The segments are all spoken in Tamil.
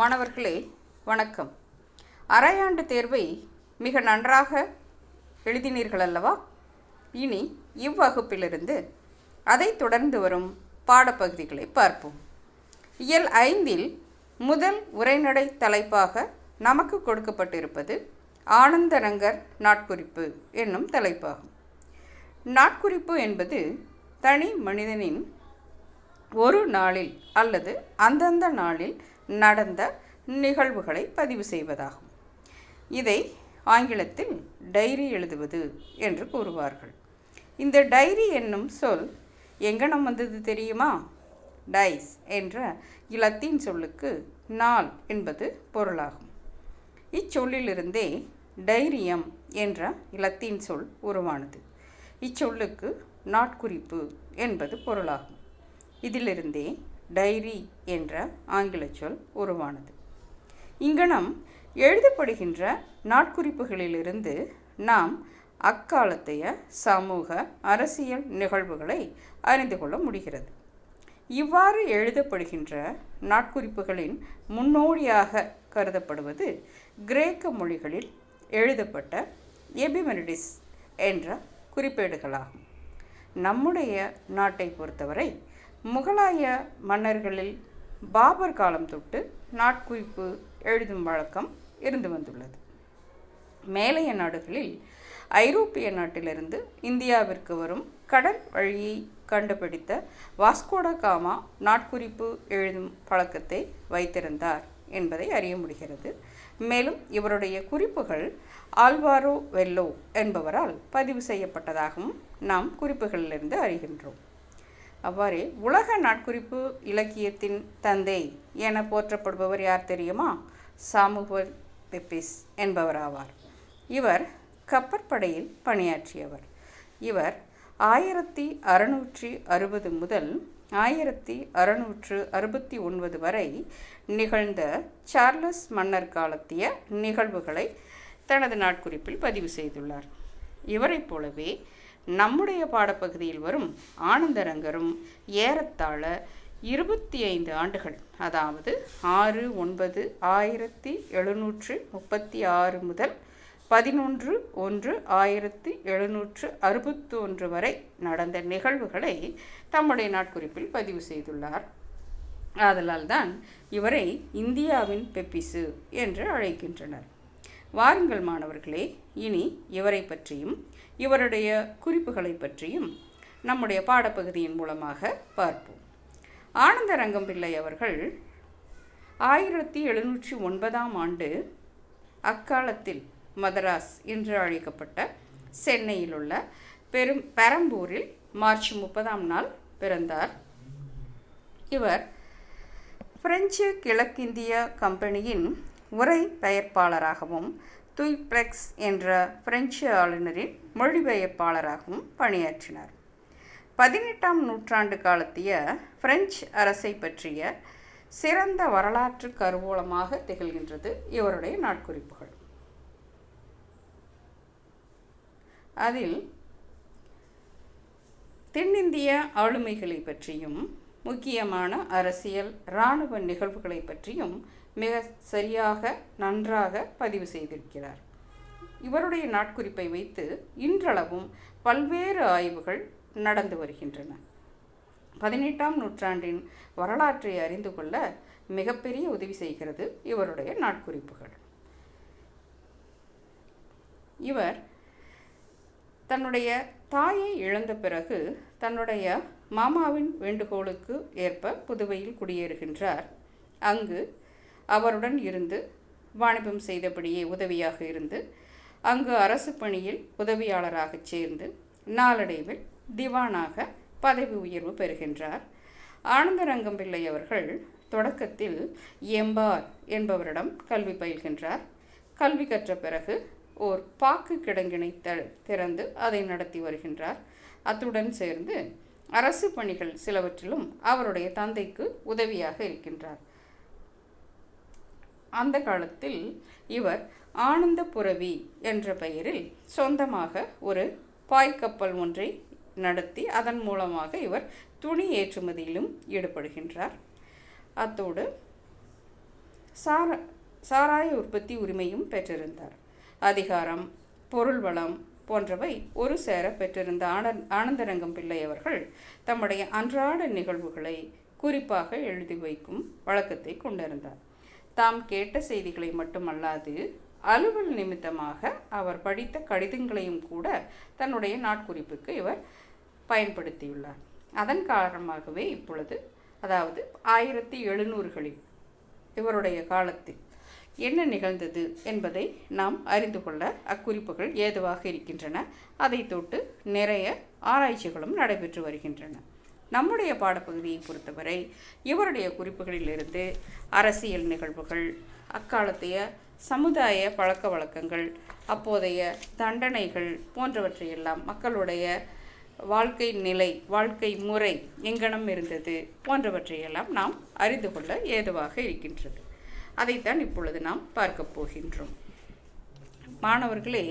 மாணவர்களே வணக்கம். அரையாண்டு தேர்வை மிக நன்றாக எழுதினீர்கள் அல்லவா இனி இவ்வகுப்பிலிருந்து அதை தொடர்ந்து வரும் பாடப்பகுதிகளை பார்ப்போம். இயல் ஐந்தில் முதல் உரைநடை தலைப்பாக நமக்கு கொடுக்கப்பட்டிருப்பது ஆனந்தரங்கர் நாட்குறிப்பு என்னும் தலைப்பாகும். நாட்குறிப்பு என்பது தனி மனிதனின் ஒரு நாளில் அல்லது அந்தந்த நாளில் நடந்த நிகழ்வுகளை பதிவு செய்வதாகும். இதை ஆங்கிலத்தில் டைரி எழுதுவது என்று கூறுவார்கள். இந்த டைரி என்னும் சொல் எங்கனம் வந்தது தெரியுமா? டைஸ் என்ற இலத்தீன் சொல்லுக்கு நாள் என்பது பொருளாகும். இச்சொல்லிலிருந்தே டைரியம் என்ற இலத்தீன் சொல் உருவானது. இச்சொல்லுக்கு நாட்குறிப்பு என்பது பொருளாகும். இதிலிருந்தே டைரி என்ற ஆங்கில சொல் உருவானது. இங்கனம் எழுதப்படுகின்ற நாட்குறிப்புகளிலிருந்து நாம் அக்காலத்தைய சமூக அரசியல் நிகழ்வுகளை அறிந்து கொள்ள முடிகிறது. இவ்வாறு எழுதப்படுகின்ற நாட்குறிப்புகளின் முன்னோடியாக கருதப்படுவது கிரேக்க மொழிகளில் எழுதப்பட்ட எபிமெனிடிஸ் என்ற குறிப்பேடுகளாகும். நம்முடைய நாட்டை பொறுத்தவரை முகலாய மன்னர்களில் பாபர் காலம் தொட்டு நாட்குறிப்பு எழுதும் வழக்கம் இருந்து வந்துள்ளது. மேலைய நாடுகளில் ஐரோப்பிய நாட்டிலிருந்து இந்தியாவிற்கு வரும் கடல் வழியை கண்டுபிடித்த வாஸ்கோட காமா நாட்குறிப்பு எழுதும் பழக்கத்தை வைத்திருந்தார் என்பதை அறிய முடிகிறது. மேலும் இவருடைய குறிப்புகள் ஆல்வாரோ வெல்லோ என்பவரால் பதிவு செய்யப்பட்டதாகவும் நாம் குறிப்புகளிலிருந்து அறிகின்றோம். அவ்வாறே உலக நாட்குறிப்பு இலக்கியத்தின் தந்தை என போற்றப்படுபவர் யார் தெரியுமா? சாமுவல் பெப்பிஸ் என்பவராவார். இவர் கப்பற்படையில் பணியாற்றியவர். இவர் ஆயிரத்தி அறுநூற்றி அறுபது முதல் ஆயிரத்தி அறுநூற்று அறுபத்தி ஒன்பது வரை நிகழ்ந்த சார்லஸ் மன்னர் காலத்திய நிகழ்வுகளை தனது நாட்குறிப்பில் பதிவு செய்துள்ளார். இவரைப் போலவே நம்முடைய பாடப்பகுதியில் வரும் ஆனந்தரங்கரும் ஏறத்தாழ இருபத்தி ஐந்து ஆண்டுகள். அதாவது ஆறு ஒன்பது ஆயிரத்தி எழுநூற்று முப்பத்தி ஆறு முதல் பதினொன்று ஒன்று ஆயிரத்தி எழுநூற்று அறுபத்தி ஒன்று வரை நடந்த நிகழ்வுகளை தம்முடைய நாட்குறிப்பில் பதிவு செய்துள்ளார். ஆதலால் தான் இவரை இந்தியாவின் பெப்பிசு என்று அழைக்கின்றனர். வாருங்கள் மாணவர்களே இனி இவரை பற்றியும் இவருடைய குறிப்புகளை பற்றியும் நம்முடைய பாடப்பகுதியின் மூலமாக பார்ப்போம். ஆனந்தரங்கம் பிள்ளை அவர்கள் ஆயிரத்தி எழுநூற்றி ஒன்பதாம் ஆண்டு அக்காலத்தில் மதராஸ் என்று அழைக்கப்பட்ட சென்னையில் உள்ள பெரும் பெரம்பூரில் மார்ச் முப்பதாம் நாள் பிறந்தார். இவர் பிரெஞ்சு கிழக்கிந்திய கம்பெனியின் உரை பெயர்ப்பாளராகவும் துய்ப்ளெக்ஸ் என்ற பிரெஞ்சு ஆளுநரின் மொழிபெயர்ப்பாளராகவும் பணியாற்றினார். பதினெட்டாம் நூற்றாண்டு காலத்திய பிரெஞ்சு அரசை பற்றிய சிறந்த வரலாற்று கருவூலமாக திகழ்கின்றது இவருடைய நாட்குறிப்புகள். அதில் தென்னிந்திய ஆளுமைகளை பற்றியும் முக்கியமான அரசியல் இராணுவ நிகழ்வுகளை பற்றியும் மிக சரியாக நன்றாக பதிவு செய்திருக்கிறார். இவருடைய நாட்குறிப்பை வைத்து இன்றளவும் பல்வேறு ஆய்வுகள் நடந்து வருகின்றன. பதினெட்டாம் நூற்றாண்டின் வரலாற்றை அறிந்து கொள்ள மிகப்பெரிய உதவி செய்கிறது இவருடைய நாட்குறிப்புகள். இவர் தன்னுடைய தாயை இழந்த பிறகு தன்னுடைய மாமாவின் வேண்டுகோளுக்கு ஏற்ப புதுவையில் குடியேறுகின்றார். அங்கு அவருடன் இருந்து வாணிபம் செய்தபடியே உதவியாக இருந்து அங்கு அரசு பணியில் உதவியாளராக சேர்ந்து நாளடைவில் திவானாக பதவி உயர்வு பெறுகின்றார். ஆனந்தரங்கம் பிள்ளை அவர்கள் தொடக்கத்தில் எம்பார் என்பவரிடம் கல்வி பயில்கின்றார். கல்வி கற்ற பிறகு ஓர் பாக்கு கிடங்கினை த திறந்து அதை நடத்தி வருகின்றார். அத்துடன் சேர்ந்து அரசு பணிகள் சிலவற்றிலும் அவருடைய தந்தைக்கு உதவியாக இருக்கின்றார். அந்த காலத்தில் இவர் ஆனந்தபுரவி என்ற பெயரில் சொந்தமாக ஒரு பாய்க்கப்பல் ஒன்றை நடத்தி அதன் மூலமாக இவர் துணி ஏற்றுமதியிலும் ஈடுபடுகின்றார். அத்தோடு சார சாராய உற்பத்தி உரிமையும் பெற்றிருந்தார். அதிகாரம் பொருள் வளம் போன்றவை ஒரு சேர பெற்றிருந்த ஆனந்த் ஆனந்தரங்கம் பிள்ளை அவர்கள் தம்முடைய அன்றாட நிகழ்வுகளை குறிப்பாக எழுதி வைக்கும் வழக்கத்தை கொண்டிருந்தார். தாம் கேட்ட செய்திகளை மட்டுமல்லாது அலுவல் நிமித்தமாக அவர் படித்த கடிதங்களையும் கூட தன்னுடைய நாட்குறிப்புக்கு இவர் பயன்படுத்தியுள்ளார். அதன் காரணமாகவே இப்பொழுது அதாவது ஆயிரத்தி எழுநூறுகளில் இவருடைய காலத்தில் என்ன நிகழ்ந்தது என்பதை நாம் அறிந்து கொள்ள அக்குறிப்புகள் ஏதுவாக இருக்கின்றன. அதை தொட்டு நிறைய ஆராய்ச்சிகளும் நடைபெற்று வருகின்றன. நம்முடைய பாடப்பகுதியை பொறுத்தவரை இவருடைய குறிப்புகளிலிருந்து அரசியல் நிகழ்வுகள் அக்காலத்தைய சமுதாய பழக்க வழக்கங்கள் அப்போதைய தண்டனைகள் போன்றவற்றையெல்லாம் மக்களுடைய வாழ்க்கை நிலை வாழ்க்கை முறை எங்கனம் இருந்தது போன்றவற்றையெல்லாம் நாம் அறிந்து கொள்ள ஏதுவாக இருக்கின்றது. அதைத்தான் இப்பொழுது நாம் பார்க்க போகின்றோம். மாணவர்களே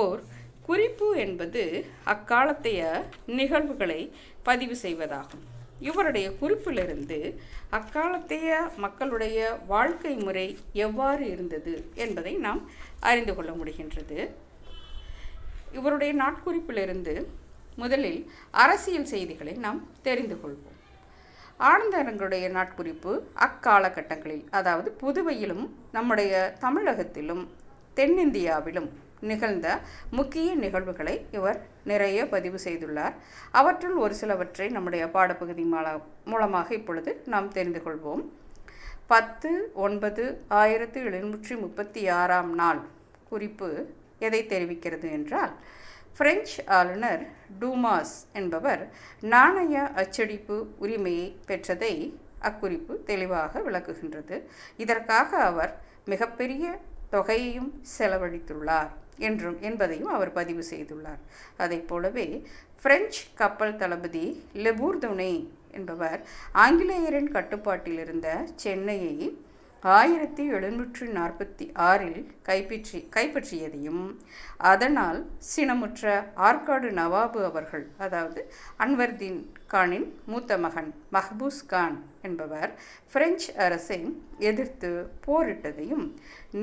ஓர் குறிப்பு என்பது அக்காலத்தைய நிகழ்வுகளை பதிவு செய்வதாகும். இவருடைய குறிப்பிலிருந்து அக்காலத்தைய மக்களுடைய வாழ்க்கை முறை எவ்வாறு இருந்தது என்பதை நாம் அறிந்து கொள்ள முடிகின்றது. இவருடைய நாட்குறிப்பிலிருந்து முதலில் அரசியல் செய்திகளை நாம் தெரிந்து கொள்வோம். ஆனந்தரங்களுடைய நாட்குறிப்பு அக்காலகட்டங்களில் அதாவது புதுவையிலும் நம்முடைய தமிழகத்திலும் தென்னிந்தியாவிலும் நிகழ்ந்த முக்கிய நிகழ்வுகளை இவர் நிறைய பதிவு செய்துள்ளார். அவற்றுள் ஒரு சிலவற்றை நம்முடைய பாடப்பகுதி மூலமாக இப்பொழுது நாம் தெரிந்து கொள்வோம். பத்து ஒன்பது ஆயிரத்தி எழுநூற்றி முப்பத்தி ஆறாம் நாள் குறிப்பு எதை தெரிவிக்கிறது என்றால் பிரெஞ்சு ஆளுநர் டூமாஸ் என்பவர் நாணய அச்சடிப்பு உரிமையை பெற்றதை அக்குறிப்பு தெளிவாக விளக்குகின்றது. இதற்காக அவர் மிகப்பெரிய தொகையையும் செலவழித்துள்ளார். என்றும் என்பதையும் அவர் பதிவு செய்துள்ளார். அதை போலவே பிரெஞ்சு கப்பல் தளபதி லெபூர்துனே என்பவர் ஆங்கிலேயரின் கட்டுப்பாட்டில் இருந்த சென்னையை ஆயிரத்தி எழுநூற்றி நாற்பத்தி ஆறில் கைப்பற்றி கைப்பற்றியதையும் அதனால் சினமுற்ற ஆற்காடு நவாபு அவர்கள் அதாவது அன்வர்தீன் கானின் மூத்த மகன் மஹபூஸ் கான் என்பவர் பிரெஞ்சு அரசை எதிர்த்து போரிட்டதையும்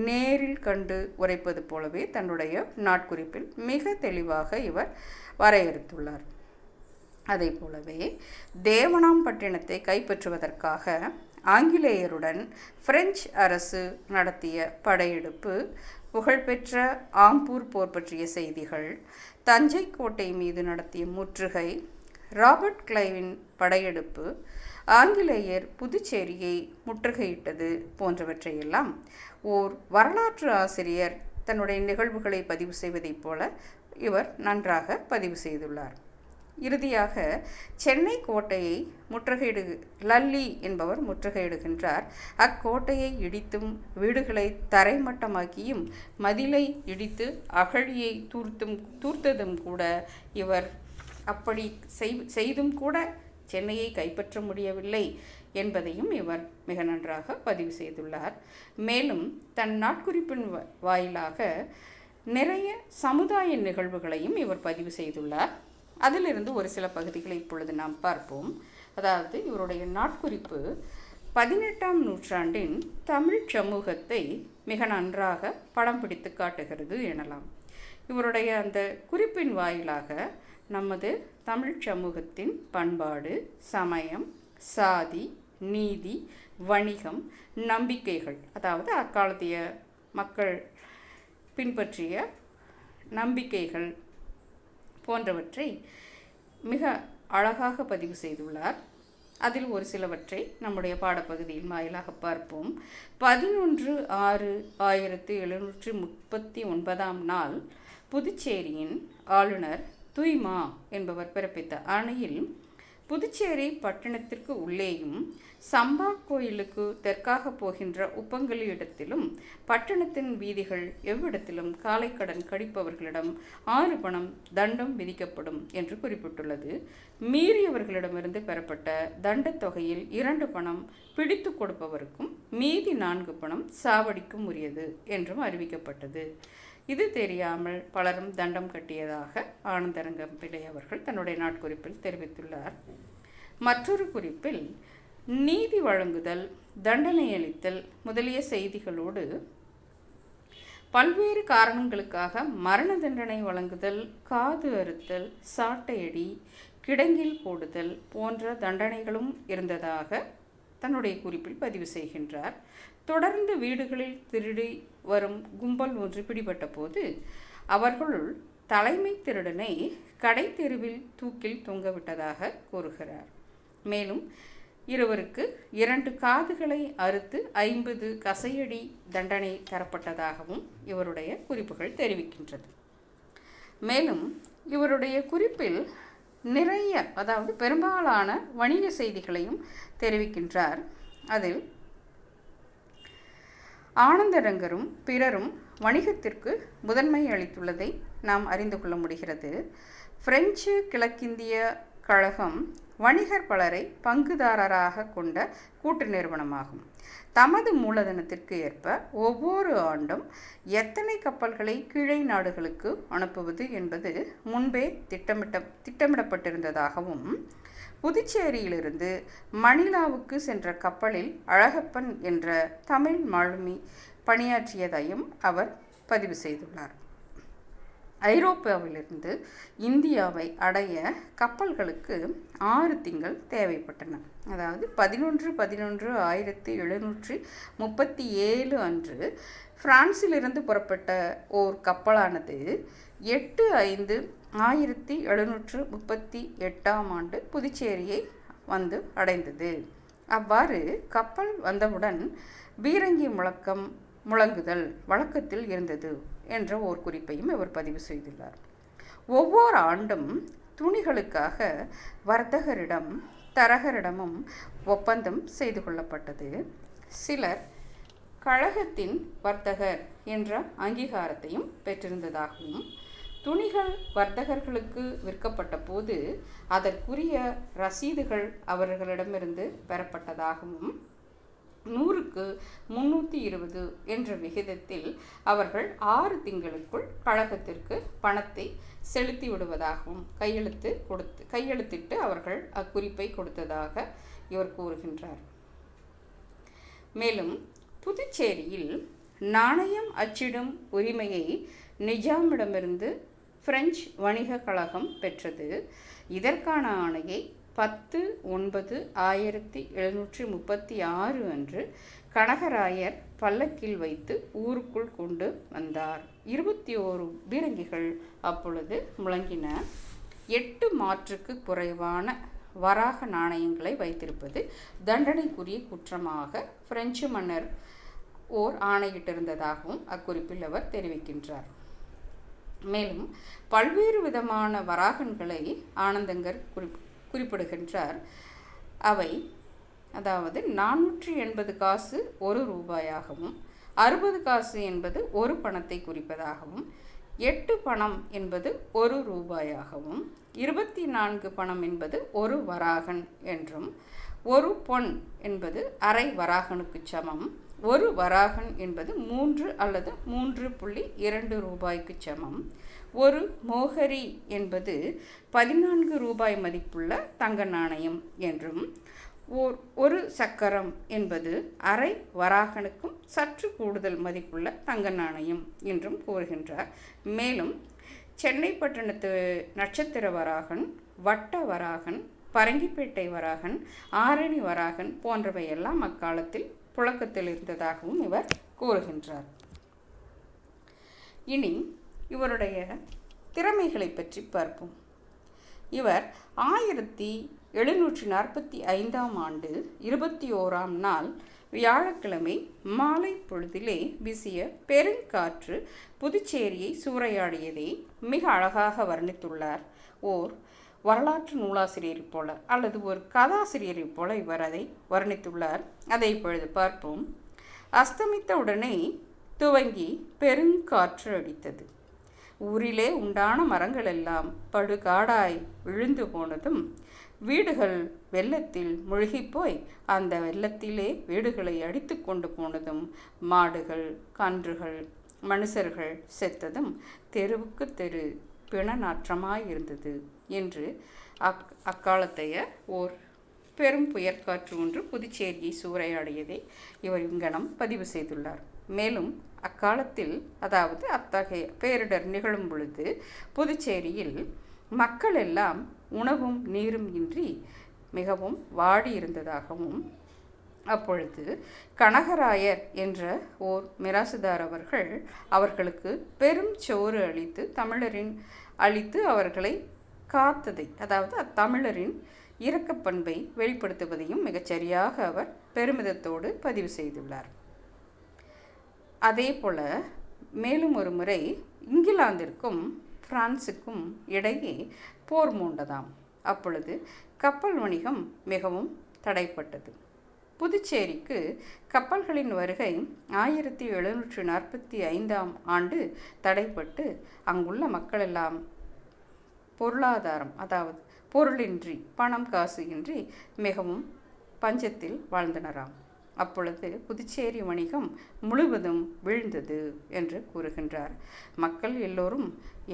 நேரில் கண்டு உரைப்பது போலவே தன்னுடைய நாட்குறிப்பில் மிக தெளிவாக இவர் வரையறுத்துள்ளார். அதே போலவே தேவனாம்பட்டினத்தை கைப்பற்றுவதற்காக ஆங்கிலேயருடன் பிரெஞ்சு அரசு நடத்திய படையெடுப்பு புகழ்பெற்ற ஆம்பூர் போர் பற்றிய செய்திகள் தஞ்சை கோட்டை மீது நடத்திய முற்றுகை ராபர்ட் கிளைவின் படையெடுப்பு ஆங்கிலேயர் புதுச்சேரியை முற்றுகையிட்டது போன்றவற்றையெல்லாம் ஓர் வரலாற்று ஆசிரியர் தன்னுடைய நிகழ்வுகளை பதிவு செய்வதைப் போல இவர் நன்றாக பதிவு செய்துள்ளார். இறுதியாக சென்னை கோட்டையை முற்றுகையிடு லல்லி என்பவர் முற்றுகையிடுகின்றார். அக்கோட்டையை இடித்தும் வீடுகளை தரைமட்டமாக்கியும் மதிலை இடித்து அகழியை தூர்த்தும் தூர்த்ததும் கூட இவர் அப்படி செய்தும் கூட சென்னையை கைப்பற்ற முடியவில்லை என்பதையும் இவர் மிக நன்றாக பதிவு செய்துள்ளார். மேலும் தன் நாட்குறிப்பின் வாயிலாக நிறைய சமுதாய நிகழ்வுகளையும் இவர் பதிவு செய்துள்ளார். அதிலிருந்து ஒரு சில பகுதிகளை இப்பொழுது நாம் பார்ப்போம். அதாவது இவருடைய நாட்குறிப்பு பதினெட்டாம் நூற்றாண்டின் தமிழ் சமூகத்தை மிக நன்றாக படம் பிடித்து காட்டுகிறது எனலாம். இவருடைய அந்த குறிப்பின் வாயிலாக நமது தமிழ் சமூகத்தின் பண்பாடு சமயம் சாதி நீதி வணிகம் நம்பிக்கைகள். அதாவது அக்காலத்திய மக்கள் பின்பற்றிய நம்பிக்கைகள் போன்றவற்றை மிக அழகாக பதிவு செய்துள்ளார். அதில் ஒரு சிலவற்றை நம்முடைய பாடப்பகுதியின் வாயிலாக பார்ப்போம். பதினொன்று ஆறு ஆயிரத்தி எழுநூற்றி முப்பத்தி ஒன்பதாம் நாள் புதுச்சேரியின் ஆளுநர் துய்மா என்பவர் பிறப்பித்த ஆணையில் புதுச்சேரி பட்டணத்திற்கு உள்ளேயும் சம்பா கோயிலுக்கு தெற்காக போகின்ற உப்பங்கலி இடத்திலும் பட்டணத்தின் வீதிகள் எவ்விடத்திலும் காலை கடன் கடிப்பவர்களிடம் ஆறு பணம் தண்டம் விதிக்கப்படும் என்று குறிப்பிட்டுள்ளது. மீறியவர்களிடமிருந்து பெறப்பட்ட தண்டத் தொகையில் இரண்டு பணம் பிடித்து கொடுப்பவருக்கும் மீதி நான்கு பணம் சாவடிக்கும் உரியது என்றும் அறிவிக்கப்பட்டது. இது தெரியாமல் பலரும் தண்டம் கட்டியதாக ஆனந்தரங்கம் பிள்ளை அவர்கள் தன்னுடைய நாட்குறிப்பில் தெரிவித்துள்ளார். மற்றொரு குறிப்பில் நீதி வழங்குதல் தண்டனை அளித்தல் முதலிய செய்திகளோடு பல்வேறு காரணங்களுக்காக மரண தண்டனை வழங்குதல் காது அறுத்தல் சாட்டையடி கிடங்கில் போடுதல் போன்ற தண்டனைகளும் இருந்ததாக தன்னுடைய குறிப்பில் பதிவு செய்கின்றார். தொடர்ந்து வீடுகளில் திருடி வரும் கும்பல் ஒன்று பிடிபட்ட போது அவர்களுள் தலைமை திருடனை கடை தெருவில் தூக்கில் தொங்கவிட்டதாக கூறுகிறார். மேலும் இருவருக்கு இரண்டு காதுகளை அறுத்து ஐம்பது கசையடி தண்டனை தரப்பட்டதாகவும் இவருடைய குறிப்புகள் தெரிவிக்கின்றது. மேலும் இவருடைய குறிப்பில் நிறைய அதாவது பெரும்பாலான வணிக செய்திகளையும் தெரிவிக்கின்றார். அதில் ஆனந்தரங்கரும் பிறரும் வணிகத்திற்கு முதன்மை அளித்துள்ளதை நாம் அறிந்து கொள்ள முடிகிறது. பிரெஞ்சு கிழக்கிந்திய கழகம் வணிகர் பலரை பங்குதாரராக கொண்ட கூட்டு நிறுவனமாகும். தமது மூலதனத்திற்கு ஏற்ப ஒவ்வொரு ஆண்டும் எத்தனை கப்பல்களை கீழே நாடுகளுக்கு அனுப்புவது என்பது முன்பே திட்டமிட்ட திட்டமிடப்பட்டிருந்ததாகவும் புதுச்சேரியிலிருந்து மணிலாவுக்கு சென்ற கப்பலில் அழகப்பன் என்ற தமிழ் மாலுமி பணியாற்றியதையும் அவர் பதிவு செய்துள்ளார். ஐரோப்பாவிலிருந்து இந்தியாவை அடைய கப்பல்களுக்கு ஆறு திங்கள் தேவைப்பட்டன. அதாவது பதினொன்று பதினொன்று ஆயிரத்தி எழுநூற்றி முப்பத்தி ஏழு அன்று பிரான்சிலிருந்து புறப்பட்ட ஓர் கப்பலானது எட்டு ஐந்து ஆயிரத்தி எழுநூற்று முப்பத்தி எட்டாம் ஆண்டு புதுச்சேரியை வந்து அடைந்தது. அவ்வாறு கப்பல் வந்தவுடன் பீரங்கி முழக்கம் முழங்குதல் வழக்கத்தில் இருந்தது என்ற ஓர் குறிப்பையும் இவர் பதிவு செய்துள்ளார். ஒவ்வொரு ஆண்டும் துணிகளுக்காக வர்த்தகரிடம் தரகரிடமும் ஒப்பந்தம் செய்து கொள்ளப்பட்டது. சிலர் கழகத்தின் வர்த்தகர் என்ற அங்கீகாரத்தையும் பெற்றிருந்ததாகவும் துணிகள் வர்த்தகர்களுக்கு விற்கப்பட்ட போது அதற்குரிய ரசீதுகள் அவர்களிடமிருந்து பெறப்பட்டதாகவும் நூறுக்கு முன்னூற்றி இருபது என்ற விகிதத்தில் அவர்கள் ஆறு திங்களுக்குள் கழகத்திற்கு பணத்தை செலுத்தி விடுவதாகவும் கையெழுத்து கொடுத்து கையெழுத்திட்டு அவர்கள் அக்குறிப்பை கொடுத்ததாக இவர் கூறுகின்றார். மேலும் புதுச்சேரியில் நாணயம் அச்சிடும் உரிமையை நிஜாமிடமிருந்து பிரெஞ்சு வணிக கழகம் பெற்றது. இதற்கான ஆணையை பத்து ஒன்பது ஆயிரத்தி எழுநூற்றி முப்பத்தி ஆறு அன்று கனகராயர் பல்லக்கில் வைத்து ஊருக்குள் கொண்டு வந்தார். இருபத்தி ஓரு பீரங்கிகள் அப்பொழுது முழங்கின. எட்டு மாற்றுக்கு குறைவான வராக நாணயங்களை வைத்திருப்பது தண்டனைக்குரிய குற்றமாக பிரெஞ்சு மன்னர் ஓர் ஆணையிட்டிருந்ததாகவும் அக்குறிப்பில் அவர் தெரிவிக்கின்றார். மேலும் பல்வேறு விதமான வராகன்களை ஆனந்தங்கர் குறிப் குறிப்பிடுகின்றார். அவை அதாவது நானூற்றி எண்பது காசு ஒரு ரூபாயாகவும் அறுபது காசு என்பது ஒரு பணத்தை குறிப்பதாகவும் எட்டு பணம் என்பது ஒரு ரூபாயாகவும் இருபத்தி நான்கு பணம் என்பது ஒரு வராகன் என்றும் ஒரு பொன் என்பது அரை வராகனுக்கு சமம் ஒரு வராகன் என்பது மூன்று அல்லது மூன்று புள்ளி இரண்டு ரூபாய்க்கு சமம் ஒரு மோகரி என்பது பதினான்கு ரூபாய் மதிப்புள்ள தங்க நாணயம் என்றும் ஓர் ஒரு சக்கரம் என்பது அரை வராகனுக்கும் சற்று கூடுதல் மதிப்புள்ள தங்க நாணயம் என்றும் கூறுகின்றார். மேலும் சென்னை பட்டணத்து நட்சத்திர வராகன் வட்ட வராகன் பரங்கிப்பேட்டை வராகன் ஆரணி வராகன் போன்றவையெல்லாம் அக்காலத்தில் புழக்கத்தில் இருந்ததாகவும் இவர் கூறுகின்றார். இனி இவருடைய திறமைகளை பற்றி பார்ப்போம். இவர் ஆயிரத்தி எழுநூற்றி நாற்பத்தி ஐந்தாம் ஆண்டு இருபத்தி ஓராம் நாள் வியாழக்கிழமை மாலை பொழுதிலே வீசிய பெருங்காற்று புதுச்சேரியை சூறையாடியதை மிக அழகாக வர்ணித்துள்ளார். ஓர் வரலாற்று நூலாசிரியரை போல அல்லது ஒரு கதாசிரியரை போல இவர் அதை வர்ணித்துள்ளார். அதை இப்பொழுது பார்ப்போம். அஸ்தமித்த உடனே துவங்கி பெருங்காற்று அடித்தது. ஊரிலே உண்டான மரங்கள் எல்லாம் படுகாடாய் விழுந்து போனதும் வீடுகள் வெள்ளத்தில் முழுகிப்போய் அந்த வெள்ளத்திலே வீடுகளை அடித்து கொண்டு போனதும் மாடுகள் கன்றுகள் மனுஷர்கள் செத்ததும் தெருவுக்கு தெரு பிணநாற்றமாய் இருந்தது என்று அக் அக்காலத்தைய ஓர் பெரும் புயற்காற்று ஒன்று புதுச்சேரியை சூறையாடியதை இவர் இங்கனம் பதிவு செய்துள்ளார். மேலும் அக்காலத்தில் அதாவது அத்தகைய பேரிடர் நிகழும் பொழுது புதுச்சேரியில் மக்கள் எல்லாம் உணவும் நீரும் இன்றி மிகவும் வாடி இருந்ததாகவும் அப்பொழுது கனகராயர் என்ற ஓர் மிராசுதார் அவர்கள் அவர்களுக்கு பெரும் சோறு அளித்து தமிழரின் அளித்து அவர்களை காத்ததை அதாவது அத்தமிழரின் இரக்கப்பண்பை வெளிப்படுத்துவதையும் மிகச்சரியாக அவர் பெருமிதத்தோடு பதிவு செய்துள்ளார். அதே போல மேலும் ஒரு முறை இங்கிலாந்திற்கும் பிரான்சுக்கும் இடையே போர் மூண்டதாம். அப்பொழுது கப்பல் வணிகம் மிகவும் தடைப்பட்டது. புதுச்சேரிக்கு கப்பல்களின் வருகை ஆயிரத்தி எழுநூற்றி நாற்பத்தி ஐந்தாம் ஆண்டு தடைப்பட்டு அங்குள்ள மக்களெல்லாம் பொருளாதாரம் அதாவது பொருளின்றி பணம் காசு இன்றி மிகவும் பஞ்சத்தில் வாழ்ந்தனராம். அப்பொழுது புதுச்சேரி வணிகம் முழுவதும் வீழ்ந்தது என்று கூறுகின்றார். மக்கள் எல்லோரும்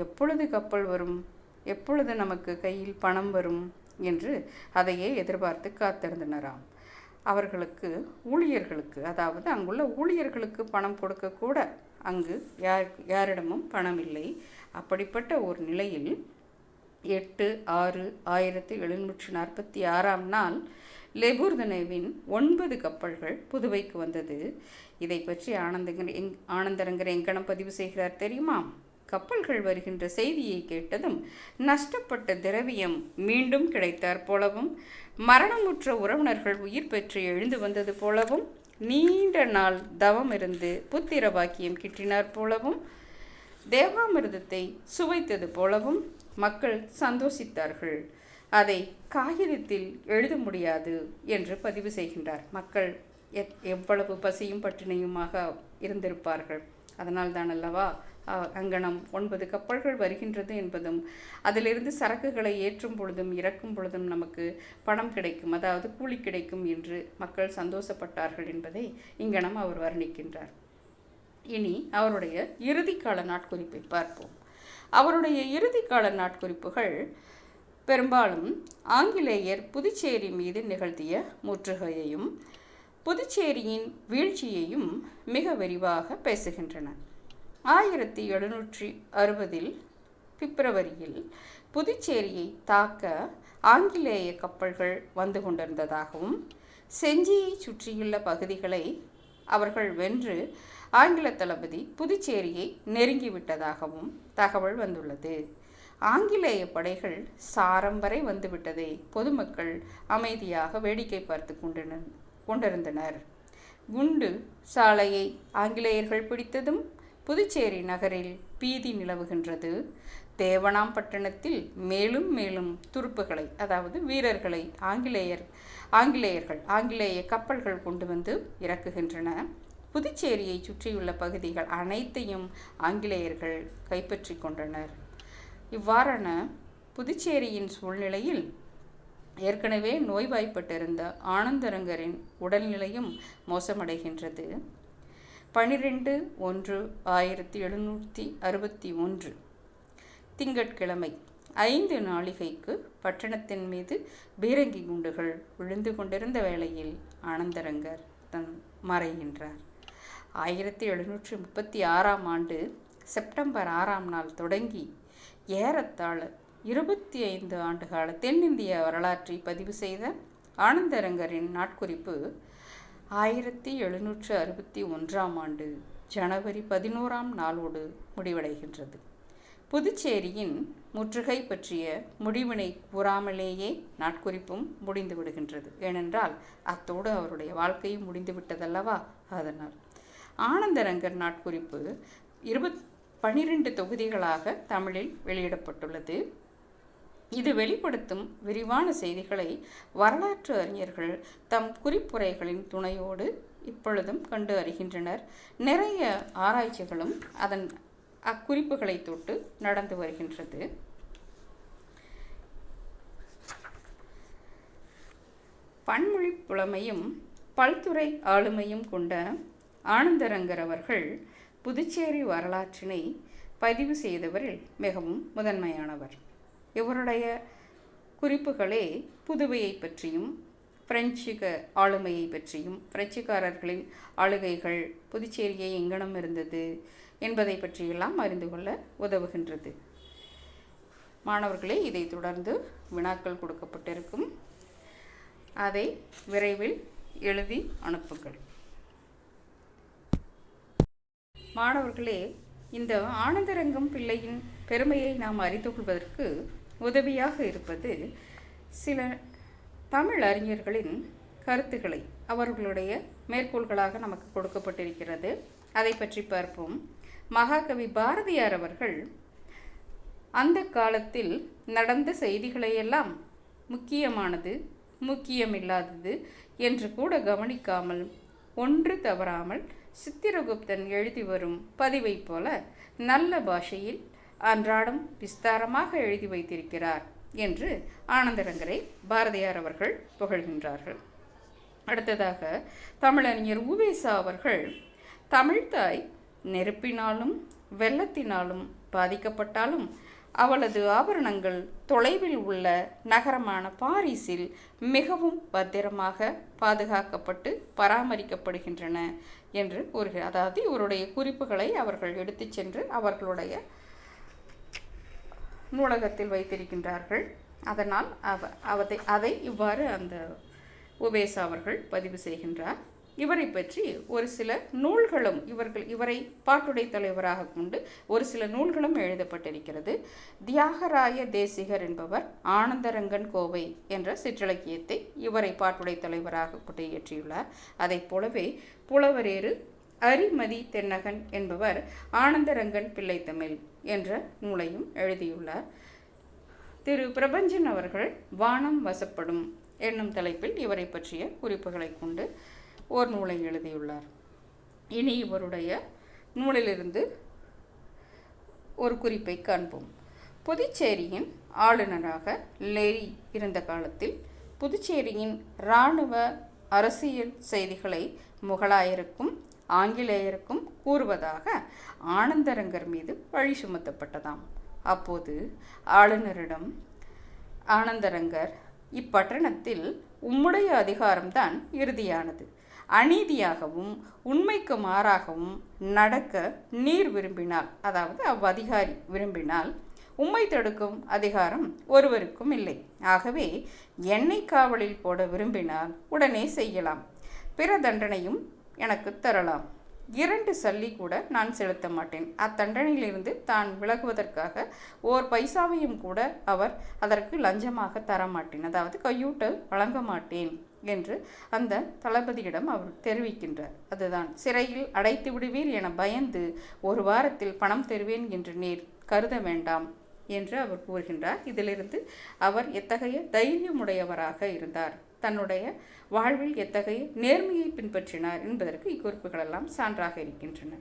எப்பொழுது கப்பல் வரும்? எப்பொழுது நமக்கு கையில் பணம் வரும்? என்று அதையே எதிர்பார்த்து காத்திருந்தனராம் அவர்களுக்கு ஊழியர்களுக்கு அதாவது அங்குள்ள ஊழியர்களுக்கு பணம் கொடுக்கக்கூட அங்கு யார் யாரிடமும் பணம் இல்லை அப்படிப்பட்ட ஒரு நிலையில் எட்டு ஆறு ஆயிரத்தி எழுநூற்றி நாற்பத்தி ஆறாம் நாள் லெபூர்தனேவின் ஒன்பது கப்பல்கள் புதுவைக்கு வந்தது. இதை பற்றி ஆனந்தங்கர் எங் ஆனந்தரங்கர் எங்கனம் பதிவு செய்கிறார் தெரியுமா? கப்பல்கள் வருகின்ற செய்தியை கேட்டதும் நஷ்டப்பட்ட திரவியம் மீண்டும் கிடைத்தார் போலவும் மரணமுற்ற உறவினர்கள் உயிர் பெற்று எழுந்து வந்தது போலவும் நீண்ட நாள் தவம் இருந்து புத்திர பாக்கியம் கிட்டினார் போலவும் தேவாமிர்தத்தை சுவைத்தது போலவும் மக்கள் சந்தோஷித்தார்கள். அதை காகிதத்தில் எழுத முடியாது என்று பதிவு செய்கின்றார். மக்கள் எவ்வளவு பசியும் பட்டினியுமாக இருந்திருப்பார்கள். அதனால் தான் அல்லவா அங்கனம் ஒன்பது கப்பல்கள் வருகின்றது என்பதும் அதிலிருந்து சரக்குகளை ஏற்றும் பொழுதும் இறக்கும் பொழுதும் நமக்கு பணம் கிடைக்கும் அதாவது கூலி கிடைக்கும் என்று மக்கள் சந்தோஷப்பட்டார்கள் என்பதை இங்கனம் அவர் வர்ணிக்கின்றார். இனி அவருடைய இறுதிக்கால நாட்குறிப்பை பார்ப்போம். அவருடைய இறுதிக்கால நாட்குறிப்புகள் பெரும்பாலும் ஆங்கிலேயர் புதுச்சேரி மீது நிகழ்த்திய முற்றுகையையும் புதுச்சேரியின் வீழ்ச்சியையும் மிக விரிவாக பேசுகின்றனர் ஆயிரத்தி எழுநூற்றி அறுபதில் பிப்ரவரியில் புதுச்சேரியை தாக்க ஆங்கிலேய கப்பல்கள் வந்து கொண்டிருந்ததாகவும் செஞ்சியை சுற்றியுள்ள பகுதிகளை அவர்கள் வென்று ஆங்கில தளபதி புதுச்சேரியை நெருங்கிவிட்டதாகவும் தகவல் வந்துள்ளது. ஆங்கிலேய படைகள் சாரம் வரை வந்துவிட்டதை. பொதுமக்கள் அமைதியாக வேடிக்கை பார்த்து கொண்டிருந்தனர் கொண்டிருந்தனர். குண்டு சாலையை ஆங்கிலேயர்கள் பிடித்ததும் புதுச்சேரி நகரில் பீதி நிலவுகின்றது. தேவனாம்பட்டணத்தில் மேலும் மேலும் துருப்புகளை அதாவது வீரர்களை ஆங்கிலேயர் ஆங்கிலேயர்கள் ஆங்கிலேய கப்பல்கள் கொண்டு வந்து இறக்குகின்றன. புதுச்சேரியை சுற்றியுள்ள பகுதிகள் அனைத்தையும் ஆங்கிலேயர்கள் கைப்பற்றி கொண்டனர். இவ்வாறான புதுச்சேரியின் சூழ்நிலையில் ஏற்கனவே நோய்வாய்ப்பட்டிருந்த ஆனந்தரங்கரின் உடல்நிலையும் மோசமடைகின்றது. பனிரெண்டு ஒன்று ஆயிரத்தி எழுநூற்றி அறுபத்தி ஒன்று திங்கட்கிழமை ஐந்து நாளிகைக்கு பட்டணத்தின் மீது பீரங்கி குண்டுகள் விழுந்து கொண்டிருந்த வேளையில் ஆனந்தரங்கர் தன் மறைகின்றார். ஆயிரத்தி எழுநூற்றி முப்பத்தி ஆறாம் ஆண்டு செப்டம்பர் ஆறாம் நாள் தொடங்கி ஏறத்தாழ இருபத்தி ஐந்து ஆண்டுகால தென்னிந்திய வரலாற்றை பதிவு செய்த ஆனந்தரங்கரின் நாட்குறிப்பு ஆயிரத்தி எழுநூற்று அறுபத்தி ஒன்றாம் ஆண்டு ஜனவரி பதினோராம் நாளோடு முடிவடைகின்றது. புதுச்சேரியின் முற்றுகை பற்றிய முடிவினை கூறாமலேயே நாட்குறிப்பும் முடிந்து விடுகின்றது. ஏனென்றால் அத்தோடு அவருடைய வாழ்க்கையும் முடிந்து விட்டதல்லவா? அதனால். ஆனந்தரங்கர் நாட்குறிப்பு இருபத் பனிரெண்டு தொகுதிகளாக தமிழில் வெளியிடப்பட்டுள்ளது. இது வெளிப்படுத்தும் விரிவான செய்திகளை வரலாற்று அறிஞர்கள் தம் குறிப்புரைகளின் துணையோடு இப்பொழுதும் கண்டு அறிகின்றனர். நிறைய ஆராய்ச்சிகளும் அதன் அக்குறிப்புகளை தொட்டு நடந்து வருகின்றது. பன்மொழி புலமையும் பல்துறை ஆளுமையும் கொண்ட ஆனந்தரங்கர் அவர்கள் புதுச்சேரி வரலாற்றினை பதிவு செய்தவரில் மிகவும் முதன்மையானவர். இவருடைய குறிப்புகளே புதுவையை பற்றியும் பிரெஞ்சுக ஆளுமையை பற்றியும் பிரெஞ்சுக்காரர்களின் ஆளுகைகள் புதுச்சேரியை எங்கனம் இருந்தது என்பதை பற்றியெல்லாம் அறிந்து கொள்ள உதவுகின்றது. மாணவர்களே இதை தொடர்ந்து வினாக்கள் கொடுக்கப்பட்டிருக்கும். அதை விரைவில் எழுதி அனுப்புங்கள். மாணவர்களே இந்த ஆனந்தரங்கம் பிள்ளையின் பெருமையை நாம் அறிந்து கொள்வதற்கு உதவியாக இருப்பது சில தமிழ் அறிஞர்களின் கருத்துக்களை அவர்களுடைய மேற்கோள்களாக நமக்கு கொடுக்கப்பட்டிருக்கிறது. அதை பற்றி பார்ப்போம். மகாகவி பாரதியார் அவர்கள் அந்த காலத்தில் நடந்த செய்திகளையெல்லாம் முக்கியமானது முக்கியமில்லாதது என்று கூட கவனிக்காமல் ஒன்று தவறாமல் சித்திரகுப்தன் எழுதி வரும் பதிவைப் போல நல்ல பாஷையில் அன்றாடம் விஸ்தாரமாக எழுதி வைத்திருக்கிறார் என்று ஆனந்தரங்கரை பாரதியார் அவர்கள் புகழ்கின்றார்கள். அடுத்ததாக தமிழறிஞர் உவேசா அவர்கள் தமிழ்தாய் நெருப்பினாலும் வெள்ளத்தினாலும் பாதிக்கப்பட்டாலும் அவளது ஆபரணங்கள் தொலைவில் உள்ள நகரமான பாரிஸில் மிகவும் பத்திரமாக பாதுகாக்கப்பட்டு பராமரிக்கப்படுகின்றன என்று கூறுகிறார். அதாவது இவருடைய குறிப்புகளை அவர்கள் எடுத்துச் சென்று அவர்களுடைய நூலகத்தில் வைத்திருக்கின்றார்கள். அதனால் அவ அதை அதை இவ்வாறு அந்த உபேசா அவர்கள் பதிவு செய்கின்றார். இவரை பற்றி ஒரு சில நூல்களும் இவர்கள் இவரை பாட்டுடை தலைவராக கொண்டு ஒரு சில நூல்களும் எழுதப்பட்டிருக்கிறது. தியாகராய தேசிகர் என்பவர் ஆனந்தரங்கன் கோவை என்ற சிற்றிலக்கியத்தை இவரை பாட்டுடை தலைவராக கொண்டு இயற்றியுள்ளார். அதைப் போலவே புலவரேறு அரிமதி தென்னகன் என்பவர் ஆனந்தரங்கன் பிள்ளைத்தமிழ் என்ற நூலையும் எழுதியுள்ளார். திரு. பிரபஞ்சன் அவர்கள் வானம் வசப்படும் என்னும் தலைப்பில் இவரை பற்றிய குறிப்புகளை கொண்டு ஓர் நூலை எழுதியுள்ளார். இனி இவருடைய நூலிலிருந்து ஒரு குறிப்பை காண்போம். புதுச்சேரியின் ஆளுநராக லேரி இருந்த காலத்தில் புதுச்சேரியின் இராணுவ அரசியல் செய்திகளை முகலாயருக்கும் ஆங்கிலேயருக்கும் கூறுவதாக ஆனந்தரங்கர் மீது பழி சுமத்தப்பட்டதாம். அப்போது ஆளுநரிடம் ஆனந்தரங்கர் இப்பட்டணத்தில் உம்முடைய அதிகாரம்தான் இறுதியானது. அநீதியாகவும் உண்மைக்கு மாறாகவும் நடக்க நீர் விரும்பினால் அதாவது அவ்வதிகாரி விரும்பினால் உம்மை தடுக்கும் அதிகாரம் ஒருவருக்கும் இல்லை. ஆகவே என்னை காவலில் போட விரும்பினால் உடனே செய்யலாம். பிற தண்டனையும் எனக்கு தரலாம். இரண்டு சல்லி கூட நான் செலுத்த மாட்டேன். அத்தண்டனையிலிருந்து தான் விலகுவதற்காக ஓர் பைசாவையும் கூட அவர் அதற்கு லஞ்சமாக தர மாட்டேன். அதாவது கையூட்டு வழங்க மாட்டேன். என்று அந்த தளபதியிடம் அவர் தெரிவிக்கின்றார். அதுதான் சிறையில் அடைத்து விடுவீர் என பயந்து ஒரு வாரத்தில் பணம் தருவேன் என்று நீர் கருத வேண்டாம் என்று அவர் கூறுகின்றார். இதிலிருந்து அவர் எத்தகைய தைரியமுடையவராக இருந்தார். தன்னுடைய வாழ்வில் எத்தகைய நேர்மையை பின்பற்றினார் என்பதற்கு இக்குறிப்புகளெல்லாம் சான்றாக இருக்கின்றன.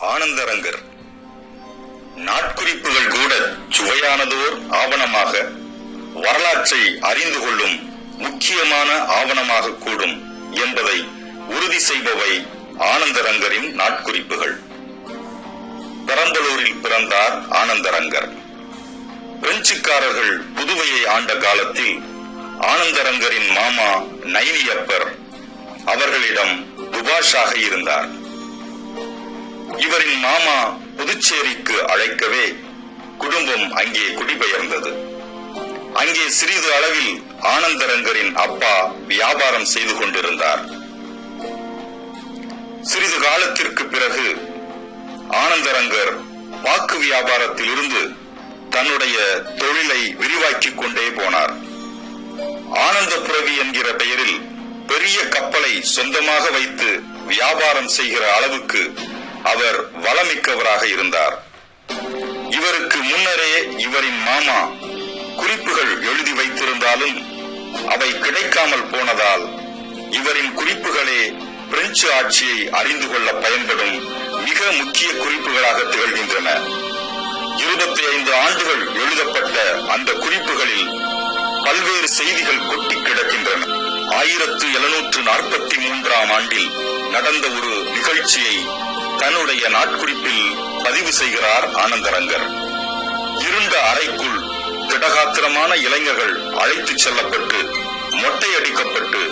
ஆனந்தரங்கர். நாட்குறிப்புகள் கூட சுவையானதோர் ஆவணமாக வரலாற்றை அறிந்து கொள்ளும் முக்கியமான ஆவணமாக கூடும் என்பதை உறுதி செய்பவை ஆனந்தரங்கரின் நாட்குறிப்புகள். பெரம்பலூரில் பிறந்தார் ஆனந்தரங்கர். பிரெஞ்சுக்காரர்கள் புதுவையை ஆண்ட காலத்தில் ஆனந்தரங்கரின் மாமா நைனியப்பர் அவர்களிடம் துபாஷாக இருந்தார். இவரின் மாமா புதுச்சேரிக்கு அழைக்கவே குடும்பம் அங்கே குடிபெயர்ந்தது. அங்கே சிறிது அளவில் ஆனந்தரங்கரின் அப்பா வியாபாரம் செய்து கொண்டிருந்தார். சிறிது காலத்திற்கு பிறகு ஆனந்தரங்கர் வாக்கு வியாபாரத்தில் இருந்து தன்னுடைய தொழிலை விரிவாக்கிக் கொண்டே போனார். ஆனந்தபுரவி என்கிற பெயரில் பெரிய கப்பலை சொந்தமாக வைத்து வியாபாரம் செய்கிற அளவுக்கு அவர் வளமிக்கவராக இருந்தார். இவருக்கு முன்னரே இவரின் மாமா குறிப்புகள் எழுதி வைத்திருந்தாலும் அவை கிடைக்காமல் போனதால் இவரின் குறிப்புகளே பிரெஞ்சு ஆட்சியை அறிந்து கொள்ள பயன்படும் மிக முக்கிய குறிப்புகளாக திகழ்கின்றன. இருபத்தி ஐந்து ஆண்டுகள் எழுதப்பட்ட அந்த குறிப்புகளில் பல்வேறு செய்திகள் கொட்டி கிடக்கின்றன. ஆயிரத்து எழுநூற்று நாற்பத்தி மூன்றாம் ஆண்டில் நடந்த ஒரு நிகழ்ச்சியை தன்னுடைய நாட்குறிப்பில் பதிவு செய்கிறார் ஆனந்தரங்கர். இருண்ட அறைக்குள் திடகாத்திரமான இளைஞர்கள் அழைத்துச் செல்லப்பட்டு மொட்டையடிக்கப்பட்டு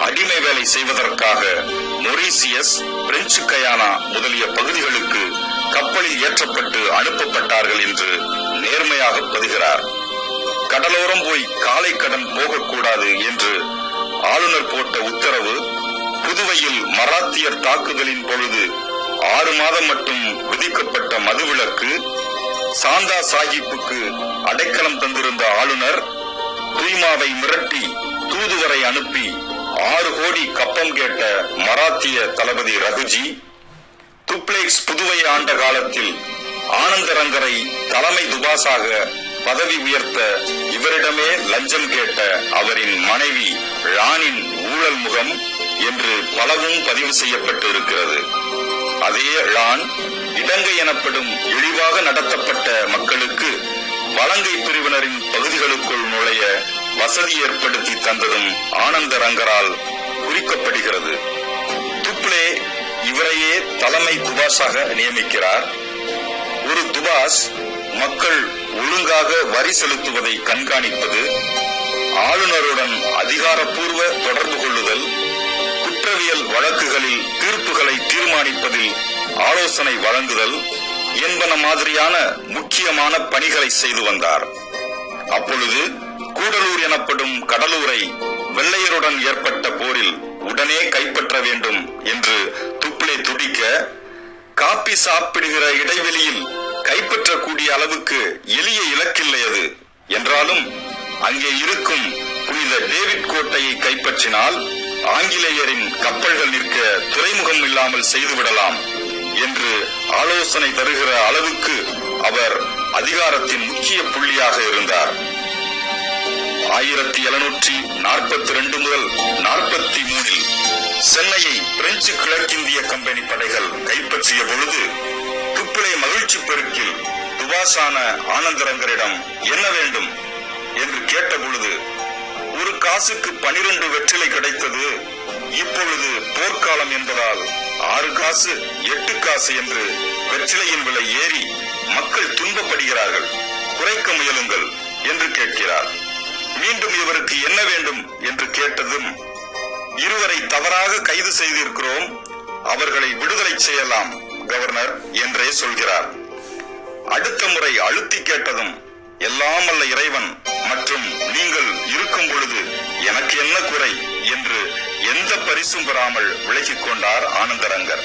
அடிமை வேலை செய்வதற்காக மொரீசியஸ் பிரெஞ்சு கயானா முதலிய பகுதிகளுக்கு கப்பலில் ஏற்றப்பட்டு அனுப்பப்பட்டார்கள் என்று நேர்மையாக பதிகிறார். கடலோரம் போய் காலை கடன் போகக்கூடாது என்று ஆளுநர் போட்ட உத்தரவு புதுவையில் மராத்தியர் தாக்குதலின் பொழுது ஆறு மாதம் மட்டும் விதிக்கப்பட்ட மதுவிலக்கு சாந்தா சாஹிப்புக்கு அடைக்கலம் தந்திருந்த ஆளுநர் தூய்மாவை மிரட்டி தூதுவரை அனுப்பி ஆறு கோடி கப்பம் கேட்ட மராத்திய தளபதி ரகுஜி துப்ளேக்ஸ் புதுவை ஆண்ட காலத்தில் ஆனந்தரங்கரை தலைமை துபாசாக பதவி உயர்த்த இவரிடமே லஞ்சம் கேட்ட அவரின் மனைவி ராணின் ஊழல் முகம் என்று பலவும் பதிவு செய்யப்பட்டு இருக்கிறது அதே ழான் இடங்கை எனப்படும் இழிவாக நடத்தப்பட்ட மக்களுக்கு வலங்கை பிரிவினரின் பகுதிகளுக்குள் நுழைய வசதி ஏற்படுத்தி தந்ததும் ஆனந்தரங்கரால் குறிக்கப்படுகிறது. துப்ளே இவரையே தலைமை துபாஸாக நியமிக்கிறார். ஒரு துபாஸ் மக்கள் ஒழுங்காக வரி செலுத்துவதை கண்காணிப்பது ஆளுநருடன் அதிகாரப்பூர்வ தொடர்பு கொள்ளுதல் குற்றவியல் வழக்குகளில் தீர்ப்புகளை தீர்மானிப்பதில் ஆலோசனை வழங்குதல் என்பன மாதிரியான முக்கியமான பணிகளை செய்து வந்தார். அப்பொழுது கூடலூர் எனப்படும் கடலூரை வெள்ளையருடன் ஏற்பட்ட போரில் உடனே கைப்பற்ற வேண்டும் என்று துப்பிலே துடிக்க காப்பி சாப்பிடுகிற இடைவெளியில் கைப்பற்றக்கூடிய அளவுக்கு எளிய இலக்கில்லை அது. என்றாலும் அங்கே இருக்கும் புனித டேவிட் கோட்டையை கைப்பற்றினால் ஆங்கிலேயரின் கப்பல்கள் நிற்க துறைமுகம் இல்லாமல் செய்துவிடலாம் என்று ஆலோசனை தருகிற அளவுக்கு அவர் அதிகாரத்தின் முக்கிய புள்ளியாக இருந்தார். ஆயிரத்தி எழுநூற்றி நாற்பத்தி ரெண்டு முதல் நாற்பத்தி மூணில் சென்னையை பிரெஞ்சு கிழக்கிந்திய கம்பெனி படைகள் கைப்பற்றிய பொழுது துப்பிளை மகிழ்ச்சி பெருக்கில் துபாசான ஆனந்தரங்கரிடம் என்ன வேண்டும் என்று கேட்ட பொழுது ஒரு காசுக்கு பனிரெண்டு வெற்றிலை கிடைத்தது. இப்பொழுது போர்க்காலம் என்பதால் ஆறு காசு எட்டு காசு என்று வெற்றிலையின் விலை ஏறி மக்கள் துன்பப்படுகிறார்கள். குறைக்க முயலுங்கள் என்று கேட்கிறார். மீண்டும் இவருக்கு என்ன வேண்டும் என்று கேட்டதும் இருவரை தவறாக கைது செய்திருக்கிறோம். அவர்களை விடுதலை செய்யலாம் கவர்னர் என்றே சொல்கிறார். அடுத்த முறை அழுத்தி கேட்டதும் எல்லாம் அல்ல இறைவன் மற்றும் நீங்கள் இருக்கும் பொழுது எனக்கு என்ன குறை என்று எந்த பரிசும் பெறாமல் விலகிக் கொண்டார் ஆனந்தரங்கர்.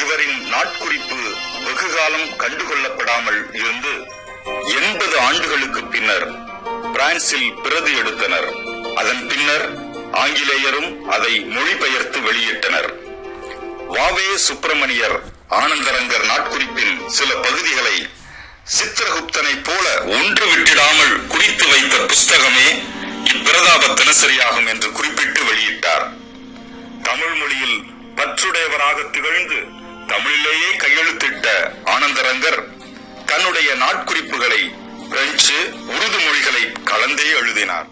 இவரின் நாட்குறிப்பு வெகுகாலம் கண்டுகொள்ளப்படாமல் இருந்து எண்பது ஆண்டுகளுக்கு பின்னர் பிரான்சில் பிரதி எடுத்தனர். அதன் பின்னர் ஆங்கிலேயரும் அதை மொழிபெயர்த்து வெளியிட்டனர். வாவே சுப்பிரமணியர் ஆனந்தரங்கர் நாட்குறிப்பின் சில பகுதிகளை சித்திரகுப்தனை போல ஒன்று விட்டிடாமல் குறித்து வைத்த புஸ்தகமே இப்பிரதாப தினசரியாகும் என்று குறிப்பிட்டு வெளியிட்டார். தமிழ் மொழியில் பற்றுடையவராக திகழ்ந்து தமிழிலேயே கையெழுத்திட்ட ஆனந்தரங்கர் தன்னுடைய நாட்குறிப்புகளை பிரெஞ்சு உருது மொழிகளை கலந்தே எழுதினார்.